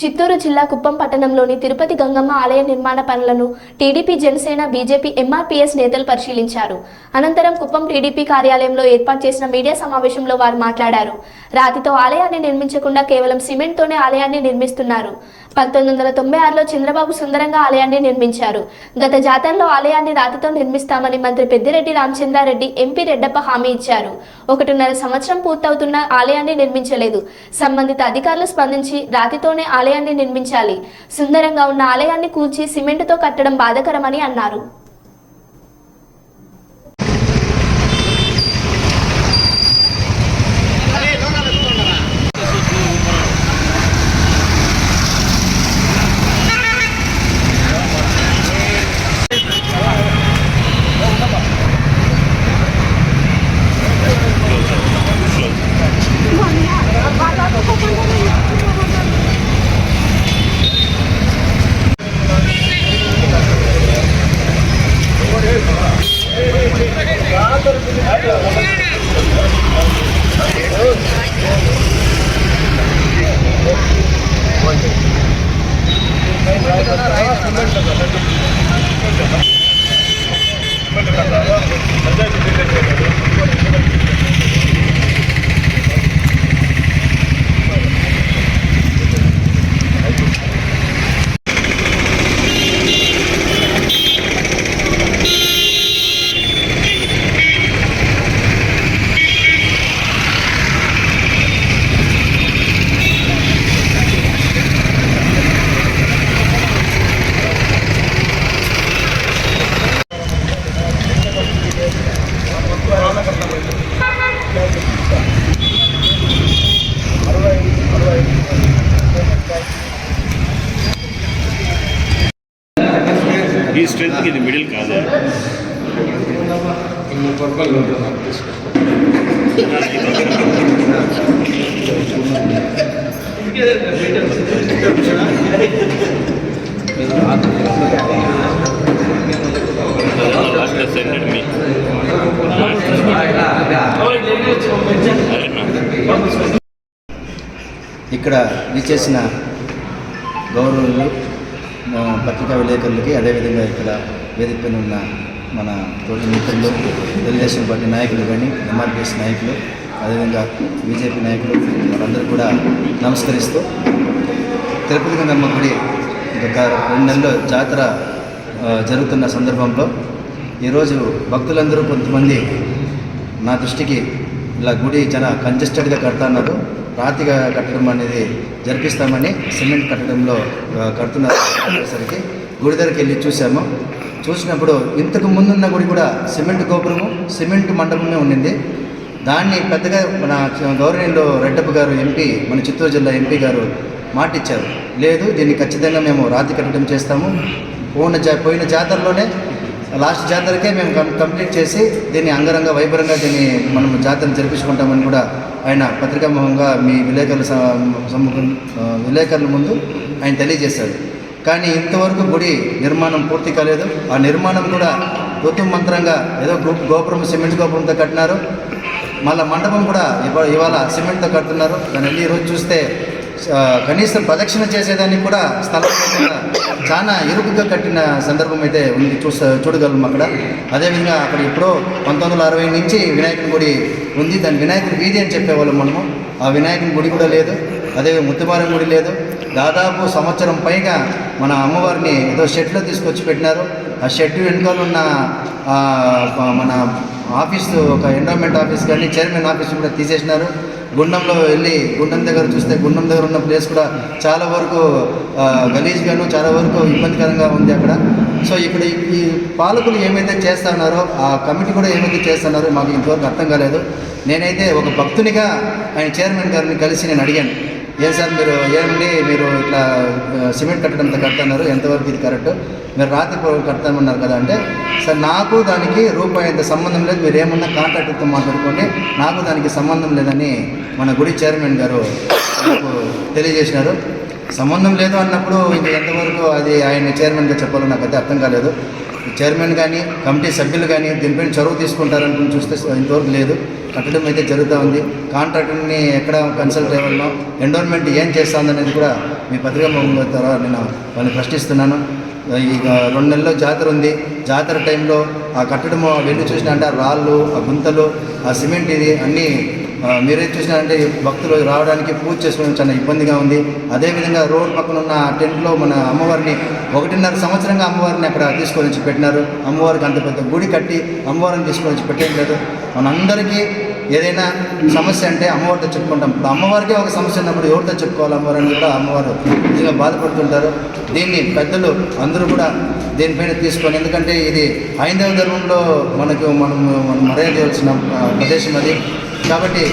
చిత్తూరు జిల్లా కుప్పం పట్టణంలోని తిరుపతి గంగమ్మ ఆలయ నిర్మాణ పనులను టీడీపీ జనసేన బీజేపీ ఎంఆర్పీఎస్ నేతలు పరిశీలించారు. అనంతరం కుప్పం టీడీపీ కార్యాలయంలో ఏర్పాటు చేసిన మీడియా సమావేశంలో వారు మాట్లాడారు. రాతితో ఆలయాన్ని నిర్మించకుండా కేవలం సిమెంట్తోనే ఆలయాన్ని నిర్మిస్తున్నారు. పంతొమ్మిది వందల తొంభై ఆరులో చంద్రబాబు సుందరంగా ఆలయాన్ని నిర్మించారు. గత జాతరలో ఆలయాన్ని రాతితో నిర్మిస్తామని మంత్రి పెద్దిరెడ్డి రామచంద్రారెడ్డి ఎంపీ రెడ్డప్ప హామీ ఇచ్చారు. ఒకటిన్నర సంవత్సరం పూర్తవుతున్న ఆలయాన్ని నిర్మించలేదు. సంబంధిత అధికారులు స్పందించి రాతితోనే ఆలయాన్ని నిర్మించాలి. సుందరంగా ఉన్న ఆలయాన్ని కూల్చి సిమెంటుతో కట్టడం బాధకరమని అన్నారు. ఈ స్ట్రెంత్కి ఇది మిడిల్ కాదా. సెండెడ్ మీ ఇక్కడ విచేసిన గౌరవులు పత్రికా విలేకరులకి అదేవిధంగా ఇక్కడ వేదికపైన ఉన్న మన తోటి మిత్రులు తెలుగుదేశం పార్టీ నాయకులు కానీ ఎంఆర్పిఎస్ నాయకులు అదేవిధంగా బీజేపీ నాయకులు వాళ్ళందరూ కూడా నమస్కరిస్తూ తిరుపతి గంగమ్మ గుడి ఒక రెండు నెలల్లో జాతర జరుగుతున్న సందర్భంలో ఈరోజు భక్తులందరూ కొంతమంది నా దృష్టికి ఇలా గుడి చాలా కంజెస్టెడ్గా కడతాన్నారు రాతిగా కట్టడం అనేది జరిపిస్తామని సిమెంట్ కట్టడంలో ఆ, కడుతున్నారు గుడి దగ్గరికి వెళ్ళి చూసాము చూసినప్పుడు ఇంతకు ముందున్న గుడి కూడా సిమెంట్ గోపురము సిమెంట్ మండపమే ఉండింది. దాన్ని పెద్దగా మన గౌరవనీయులు రెడ్డప్ప గారు ఎంపీ మన చిత్తూరు జిల్లా ఎంపీ గారు మాటిచ్చారు. లేదు దీన్ని ఖచ్చితంగా మేము రాతి కట్టడం చేస్తాము. పోయిన జా పోయిన జాతరలోనే లాస్ట్ జాతరకే మేము కం కంప్లీట్ చేసి దీన్ని అంగరంగ వైభవంగా దీన్ని మనం జాతర జరిపించుకుంటామని కూడా ఆయన పత్రికాముఖంగా మీ విలేకరుల స- సమ్ముఖం విలేకరుల ముందు ఆయన తెలియజేశారు కానీ ఇంతవరకు గుడి నిర్మాణం పూర్తి కాలేదు. ఆ నిర్మాణం కూడా ఋతు మంత్రంగా ఏదో గో- గోపురం సిమెంట్ గోపురంతో కట్టినారు. మళ్ళీ మండపం కూడా ఇవాళ ఇవాళ సిమెంట్తో కడుతున్నారు. దాన్ని ఈరోజు చూస్తే కనీసం ప్రదక్షిణ చేసేదానికి కూడా స్థలం లేకుండా చాలా ఇరుకుగా కట్టిన సందర్భం అయితే ఉంది. చూస చూడగలం అక్కడ. అదేవిధంగా అక్కడ ఇప్పుడు పంతొమ్మిది వందల అరవై నుంచి వినాయకుని గుడి ఉంది. దాని వినాయకుని వీధి అని చెప్పేవాళ్ళం మనము. ఆ వినాయకుని గుడి కూడా లేదు. అదే ముత్తుమారం గుడి లేదు. దాదాపు సంవత్సరం పైగా మన అమ్మవారిని ఏదో షెడ్లో తీసుకొచ్చి పెట్టినారు. ఆ షెడ్ వెనుకాల ఉన్న మన ఆఫీసు ఒక ఎండోమెంట్ ఆఫీస్ కానీ చైర్మన్ ఆఫీస్ కూడా తీసేసినారు. గుండంలో వెళ్ళి గుండం దగ్గర చూస్తే గుండం దగ్గర ఉన్న ప్లేస్ కూడా చాలా వరకు గలీజ్గాను చాలా వరకు ఇబ్బందికరంగా ఉంది అక్కడ. సో ఇక్కడ ఈ- పాలకులు ఏమైతే చేస్తున్నారో ఆ కమిటీ కూడా ఏమైతే చేస్తున్నారో మాకు ఇంతవరకు అర్థం కాలేదు. నేనైతే ఒక భక్తునిగా ఆయన చైర్మన్ గారిని కలిసి నేను అడిగాను. ఏం సార్ మీరు ఏమండి? మీరు ఇట్లా సిమెంట్ కట్టడంతో కడుతున్నారు. ఎంతవరకు ఇది కరెక్ట్? మీరు రాత్రి పూట కడతామన్నారు కదా అంటే సార్ నాకు దానికి రూపాయి అంత సంబంధం లేదు. మీరు ఏమన్నా కాంట్రాక్టర్తో మాట్లాడుకోండి. నాకు దానికి సంబంధం లేదని మన గుడి చైర్మన్ గారు నాకు తెలియజేసినారు. సంబంధం లేదు అన్నప్పుడు ఇంకా ఎంతవరకు అది ఆయన చైర్మన్గా చెప్పాలో నాకైతే అర్థం కాలేదు. చైర్మన్ కానీ కమిటీ సభ్యులు కానీ దీనిపైన చొరవ తీసుకుంటారనుకుని చూస్తే ఇంతవరకు లేదు. కట్టడం అయితే జరుగుతూ ఉంది. కాంట్రాక్టర్ని ఎక్కడ కన్సల్ట్ అవ్వాలనో ఎండోర్మెంట్ ఏం చేస్తుందనేది కూడా మీ పత్రికా ముఖం ద్వారా నేను వాళ్ళని ప్రశ్నిస్తున్నాను. ఇక రెండు నెలల్లో జాతర ఉంది. జాతర టైంలో ఆ కట్టడము వెళ్ళి చూసినా అంటే ఆ రాళ్ళు ఆ గుంతలు ఆ సిమెంట్ ఇది అన్నీ మీరేం చూసినారంటే భక్తులు రావడానికి పూజ చేసుకోవడం చాలా ఇబ్బందిగా ఉంది. అదేవిధంగా రోడ్ పక్కన ఉన్న ఆ టెంట్లో మన అమ్మవారిని ఒకటిన్నర సంవత్సరంగా అమ్మవారిని అక్కడ తీసుకొని వచ్చి పెట్టినారు. అమ్మవారికి అంత పెద్ద గుడి కట్టి అమ్మవారిని తీసుకొని వచ్చి పెట్టేయలేదు మనందరికీ ఏదైనా సమస్య అంటే అమ్మవారితో చెప్పుకుంటాం. ఇప్పుడు అమ్మవారికే ఒక సమస్య ఉన్నప్పుడు ఎవరితో చెప్పుకోవాలి అమ్మవారిని కూడా అమ్మవారు నిజంగా బాధపడుతుంటారు. దీన్ని పెద్దలు అందరూ కూడా దీనిపైన తీసుకొని ఎందుకంటే ఇది హైందవ ధర్మంలో మనకు మనం మనం మర్యాద చేయాల్సిన ప్రదేశం అది. కాబట్టి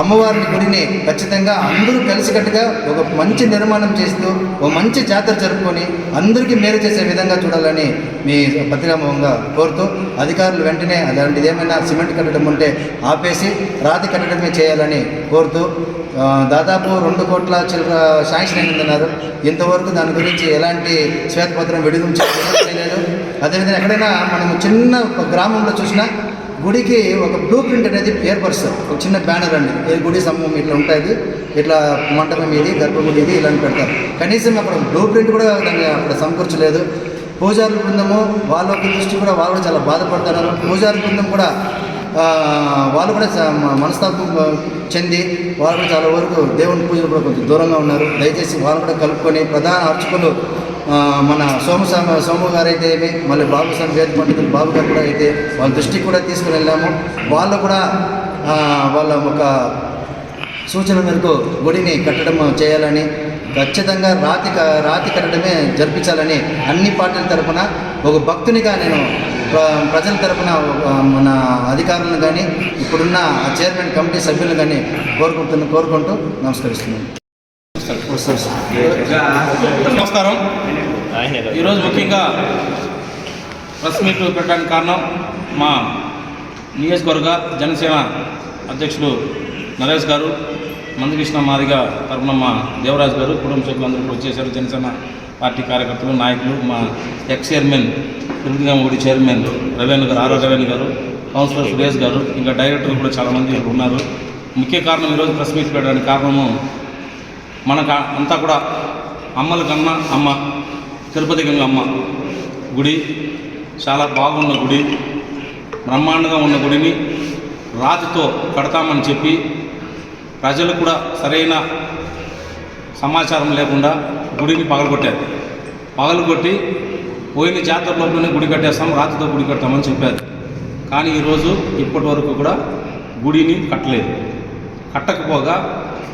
అమ్మవారిని గుడిని ఖచ్చితంగా అందరూ కలిసికట్టుగా ఒక మంచి నిర్మాణం చేస్తూ ఒక మంచి జాతర జరుపుకొని అందరికీ మేలు చేసే విధంగా చూడాలని మీ పత్రికాముఖంగా కోరుతూ అధికారులు వెంటనే అలాంటిది ఏమైనా సిమెంట్ కట్టడం ఉంటే ఆపేసి రాతి కట్టడమే చేయాలని కోరుతూ దాదాపు రెండు కోట్ల చిల్లర శాంక్షన్ అయిందన్నారు. ఇంతవరకు దాని గురించి ఎలాంటి శ్వేతపత్రం విడుదల చేయలేదు. అదేవిధంగా ఎక్కడైనా మనం చిన్న గ్రామంలో చూసినా గుడికి ఒక బ్లూ ప్రింట్ అనేది ఏర్పరుస్తారు ఒక చిన్న బ్యానర్ అండి. ఏ గుడి సమూహం ఇట్లా ఉంటుంది ఇట్లా మంటపం ఇది గర్భగుడి ఇది ఇలాంటి పెడతారు. కనీసం అక్కడ బ్లూ ప్రింట్ కూడా దాన్ని అక్కడ సమకూర్చలేదు. పూజారుల బృందము వాళ్ళ యొక్క దృష్టి కూడా వాళ్ళు కూడా చాలా బాధపడుతున్నారు. పూజారుల బృందం కూడా వాళ్ళు కూడా మనస్తాపం చెంది వాళ్ళు కూడా చాలా వరకు దేవుని పూజలు కూడా కొంచెం దూరంగా ఉన్నారు. దయచేసి వాళ్ళు కూడా కలుపుకొని ప్రధాన అర్చకులు మన సోమసామ సోము గారు అయితే ఏమి మళ్ళీ బాబు స్వామి వేద పండితులు బాబు గారు కూడా అయితే వాళ్ళ దృష్టికి కూడా తీసుకుని వెళ్ళాము. వాళ్ళు కూడా వాళ్ళ ఒక సూచన మేరకు గుడిని కట్టడం చేయాలని ఖచ్చితంగా రాతి రాతి కట్టడమే జరిపించాలని అన్ని పార్టీల తరపున ఒక భక్తునిగా నేను ప్రజల తరఫున ఒక మన అధికారులను కానీ ఇప్పుడున్న ఆ చైర్మన్ కమిటీ సభ్యులను కానీ కోరుకుంటున్న కోరుకుంటూ నమస్కరిస్తున్నాను. నమస్కారం. ఈరోజు ముఖ్యంగా ప్రెస్ మీట్ పెట్టడానికి కారణం మా నియోజకవర్గ జనసేన అధ్యక్షులు నరేష్ గారు మందకృష్ణ మాదిగ తరపున మా దేవరాజు గారు కుటుంబ సభ్యులందరూ కూడా వచ్చేసారు. జనసేన పార్టీ కార్యకర్తలు నాయకులు మా ex chairman Tirupatigamudi chairman Ravenu గారు ఆరో రవేణు గారు కౌన్సిలర్ సురేష్ గారు ఇంకా డైరెక్టర్లు కూడా చాలామంది ఉన్నారు. ముఖ్య కారణం ఈరోజు ప్రెస్ మీట్ పెట్టడానికి కారణము మనకు అంతా కూడా అమ్మల కన్నా అమ్మ తిరుపతి గంగ అమ్మ గుడి చాలా బాగున్న గుడి బ్రహ్మాండంగా ఉన్న గుడిని రాతితో కడతామని చెప్పి ప్రజలు కూడా సరైన సమాచారం లేకుండా గుడిని పగలగొట్టారు. పగలగొట్టి పోయిన జాతర లోపలనే గుడి కట్టేస్తాం రాతితో గుడి కడతామని చెప్పారు. కానీ ఈరోజు ఇప్పటి వరకు కూడా గుడిని కట్టలేదు. కట్టకపోగా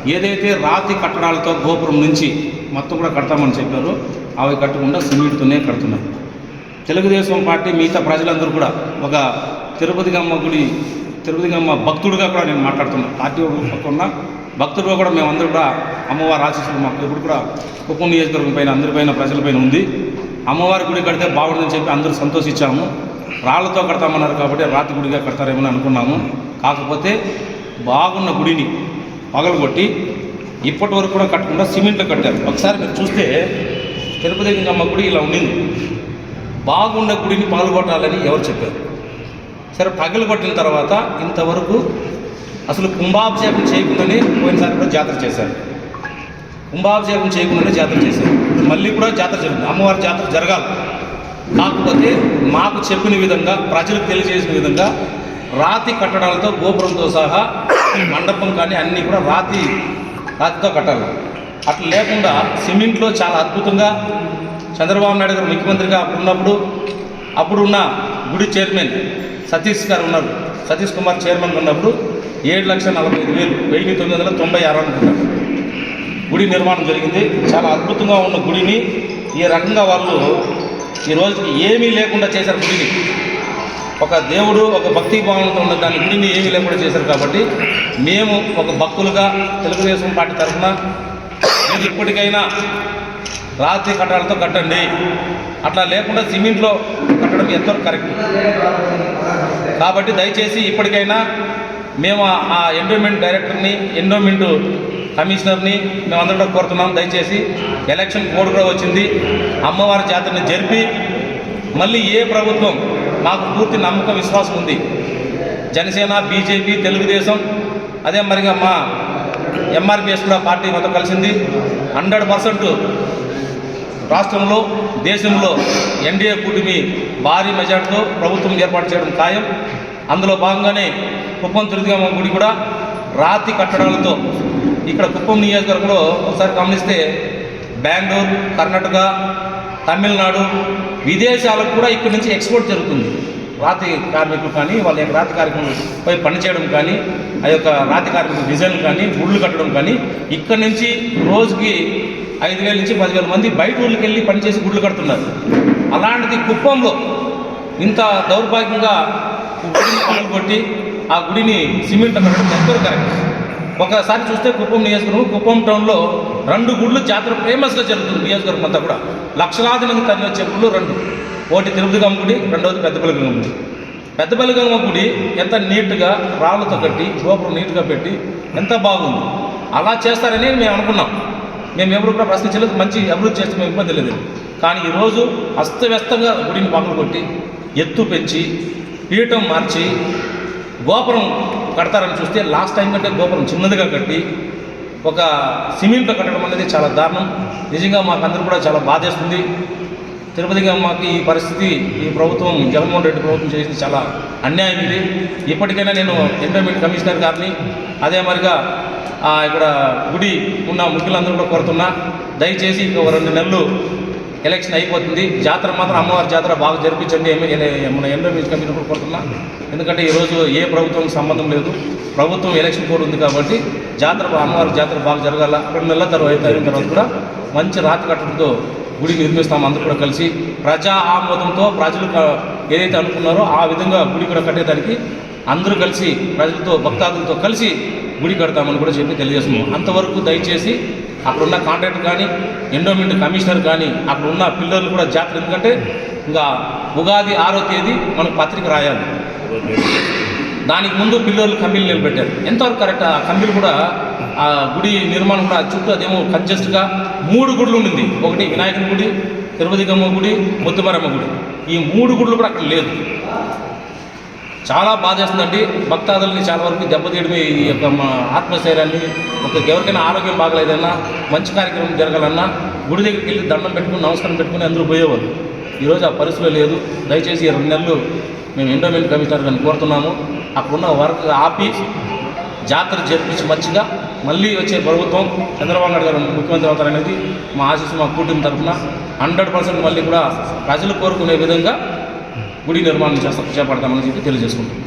ఏదైతే రాతి కట్టడాలతో గోపురం నుంచి మొత్తం కూడా కడతామని చెప్పారో అవి కట్టకుండా సిమెంట్తోనే కడుతున్నారు. తెలుగుదేశం పార్టీ మిగతా ప్రజలందరూ కూడా ఒక తిరుపతి గమ్మ గుడి తిరుపతి గమ్మ భక్తుడిగా కూడా నేను మాట్లాడుతున్నాను. పార్టీ పక్కన భక్తుడిగా కూడా మేమందరూ కూడా అమ్మవారి ఆశీస్సులు మాకు ఇప్పుడు కూడా కుప్పం నియోజకవర్గం పైన అందరిపైన ప్రజలపైన ఉంది. అమ్మవారి గుడి కడితే బాగుంటుందని చెప్పి అందరూ సంతోషించాము. రాళ్ళతో కడతామన్నారు కాబట్టి రాతి గుడిగా కడతారేమో అనుకున్నాము. కాకపోతే బాగున్న గుడిని పగలగొట్టి ఇప్పటి వరకు కూడా కట్టకుండా సిమెంట్లో కట్టారు. ఒకసారి మీరు చూస్తే తిరుపతి గంగమ్మ గుడి ఇలా ఉండింది. బాగున్న గుడిని పగలగొట్టాలని ఎవరు చెప్పారు? సరే పగలగొట్టిన తర్వాత ఇంతవరకు అసలు కుంభాభిషేకం చేయకుండానే పోయినసారి కూడా జాతర చేశారు. కుంభాభిషేకం చేయకుండానే జాతర చేశారు. ఇప్పుడు మళ్ళీ కూడా జాతర జరిగింది. అమ్మవారి జాతర జరగాలి. కాకపోతే మాకు చెప్పిన విధంగా ప్రజలకు తెలియజేసిన విధంగా రాతి కట్టడాలతో గోపురంతో సహా మండపం కానీ అన్నీ కూడా రాతి రాతితో కట్టాలి. అట్లా లేకుండా సిమెంట్లో చాలా అద్భుతంగా చంద్రబాబు నాయుడు గారు ముఖ్యమంత్రిగా అప్పుడు ఉన్నప్పుడు అప్పుడున్న గుడి చైర్మన్ సతీష్ గారు ఉన్నారు. సతీష్ కుమార్ చైర్మన్ ఉన్నప్పుడు ఏడు లక్షల నలభై ఐదు వేలు వెయ్యి తొమ్మిది వందల తొంభై ఆరు అనుకుంటారు గుడి నిర్మాణం జరిగింది. చాలా అద్భుతంగా ఉన్న గుడిని ఈ రకంగా వాళ్ళు ఈ రోజుకి ఏమీ లేకుండా చేశారు గుడిని. ఒక దేవుడు ఒక భక్తి భావనతో ఉన్న దాని గుడిని ఏమీ లేకుండా చేశారు కాబట్టి మేము ఒక భక్తులుగా తెలుగుదేశం పార్టీ తరఫున మీరు ఇప్పటికైనా రాతి కట్టడాలతో కట్టండి. అట్లా లేకుండా సిమెంట్లో కట్టడం ఎంతో కరెక్ట్ కాబట్టి దయచేసి ఇప్పటికైనా మేము ఆ- ఆ ఎండోమెంట్ డైరెక్టర్ని ఎండోమెంట్ కమిషనర్ని మేమందరం కూడా కోరుతున్నాం. దయచేసి ఎలక్షన్ కోడ్ కూడా వచ్చింది. అమ్మవారి జాతరని జరిపి మళ్ళీ ఏ ప్రభుత్వం మాకు పూర్తి నమ్మకం విశ్వాసం ఉంది. జనసేన బీజేపీ తెలుగుదేశం అదే మరిగా మా ఎంఆర్పిఎస్ కూడా పార్టీ మొత్తం కలిసింది. హండ్రెడ్ పర్సెంట్ రాష్ట్రంలో దేశంలో ఎన్డీఏ కూటమి భారీ మెజార్టీతో ప్రభుత్వం ఏర్పాటు చేయడం ఖాయం. అందులో భాగంగానే కుప్పం తిరుదిగమ్మ గుడి కూడా రాతి కట్టడాలతో ఇక్కడ కుప్పం నియోజకవర్గంలో ఒకసారి గమనిస్తే బెంగళూరు కర్ణాటక తమిళనాడు విదేశాలకు కూడా ఇక్కడి నుంచి ఎక్స్పోర్ట్ జరుగుతుంది. రాతి కార్మికులు కానీ వాళ్ళ యొక్క రాతి కార్మికులు పై పనిచేయడం కానీ ఆ యొక్క రాతి కార్మికుల డిజైన్లు కానీ గుళ్ళు కట్టడం కానీ ఇక్కడి నుంచి రోజుకి ఐదు వేల నుంచి పదివేల మంది బయట ఊళ్ళకి వెళ్ళి పనిచేసి గుళ్ళు కడుతున్నారు. అలాంటిది కుప్పంలో ఇంత దౌర్భాగ్యంగా గుడిని కొట్టి ఆ గుడిని సిమెంట్ కట్టడం ఎంతో కరెక్ట్. ఒకసారి చూస్తే కుప్పం నియోజకవర్గం కుప్పం టౌన్లో రెండు గుళ్ళు జాతర ఫేమస్గా జరుగుతుంది నియోజకవర్గం అంతా కూడా. లక్షలాది మంది తరలి వచ్చే గుళ్ళు రెండు. ఒకటి తిరుపతిగమ్మ గుడి రెండవది పెద్దపల్లిగమ్మ గుడి. పెద్దపల్లిగమ్మ గుడి ఎంత నీట్గా రాళ్ళతో కట్టి గోపురం నీట్గా పెట్టి ఎంత బాగుంది. అలా చేస్తారని మేము అనుకున్నాం. మేము ఎవరు కూడా ప్రశ్నించలేదు మంచి అభివృద్ధి చేస్తే మేము ఇబ్బంది లేదు. కానీ ఈరోజు అస్తవ్యస్తంగా గుడిని పక్కన కొట్టి ఎత్తు పెంచి పీఠం మార్చి గోపురం కడతారని చూస్తే లాస్ట్ టైం కంటే గోపురం చిన్నదిగా కట్టి ఒక సిమెంట్లో కట్టడం అనేది చాలా దారుణం. నిజంగా మాకు అందరూ కూడా చాలా బాధేస్తుంది. తిరుపతిగా మాకు ఈ పరిస్థితి ఈ ప్రభుత్వం జగన్మోహన్ రెడ్డి ప్రభుత్వం చేసింది చాలా అన్యాయం ఇది. ఇప్పటికైనా నేను ఎండోమెంట్ కమిషనర్ గారిని అదే మరిగా ఇక్కడ గుడి ఉన్న ముఖ్యులందరూ కూడా కోరుతున్నా. దయచేసి ఇంకొక రెండు నెలలు ఎలక్షన్ అయిపోతుంది. జాతర మాత్రం అమ్మవారి జాతర బాగా జరిపించండి మన ఎండోమెంట్ కమిషనర్ కూడా కోరుతున్నా. ఎందుకంటే ఈరోజు ఏ ప్రభుత్వం సంబంధం లేదు. ప్రభుత్వం ఎలక్షన్ కోడ్ ఉంది కాబట్టి జాతర అమ్మవారి జాతర బాగా జరగాల. రెండు నెలల తర్వాత అయిన తర్వాత కూడా మంచి రాతి కట్టడంతో గుడి నిర్మిస్తాం అందరూ కూడా కలిసి. ప్రజా ఆమోదంతో ప్రజలు ఏదైతే అనుకున్నారో ఆ విధంగా గుడి కూడా కట్టేదానికి అందరూ కలిసి ప్రజలతో భక్తాదులతో కలిసి గుడి కడతామని కూడా చెప్పి తెలియజేస్తున్నాం. అంతవరకు దయచేసి అక్కడ ఉన్న కాంట్రాక్టర్ కానీ ఎండోమెంట్ కమిషనర్ కానీ అక్కడ ఉన్న పిల్లలు కూడా జాతర. ఎందుకంటే ఇంకా ఉగాది ఆరో తేదీ మనకు పత్రిక రాయాలి. దానికి ముందు పిల్లలు కంపెనీలు నిలబెట్టారు ఎంతవరకు కరెక్ట్ ఆ కంపెనీలు కూడా ఆ గుడి నిర్మాణం కూడా చుట్టూ అదేమో కంచెస్ట్గా మూడు గుడులు ఉండింది. ఒకటి వినాయకుని గుడి తిరుపతిగమ్మ గుడి ముత్తుమరమ్మ గుడి. ఈ మూడు గుడులు కూడా అక్కడ లేదు. చాలా బాధేస్తుందండి భక్తాదుల్ని చాలా వరకు దెబ్బతీయడమే ఈ యొక్క మా ఆత్మశైర్యాన్ని ఒక ఎవరికైనా ఆరోగ్యం బాగలేదన్నా మంచి కార్యక్రమం జరగాలన్నా గుడి దగ్గరికి వెళ్ళి దండం పెట్టుకుని నమస్కారం పెట్టుకుని అందరూ పోయేవారు ఈరోజు ఆ పరిస్థితులు లేదు. దయచేసి రెండు నెలలు మేము ఎండోమెంట్ కమిషనర్ గారిని కోరుతున్నాము. అక్కడున్న వర్క్ ఆపి జాతర జరిపించి మంచిగా మళ్ళీ వచ్చే ప్రభుత్వం చంద్రబాబు నాయుడు గారు ముఖ్యమంత్రి అవుతారనేది మా ఆశీస్సు మా కూటమి తరఫున హండ్రెడ్ పర్సెంట్ మళ్ళీ కూడా ప్రజలు కోరుకునే విధంగా గుడి నిర్మాణం చేస్తా చేపడతామని చెప్పి తెలియజేసుకుంటున్నాం.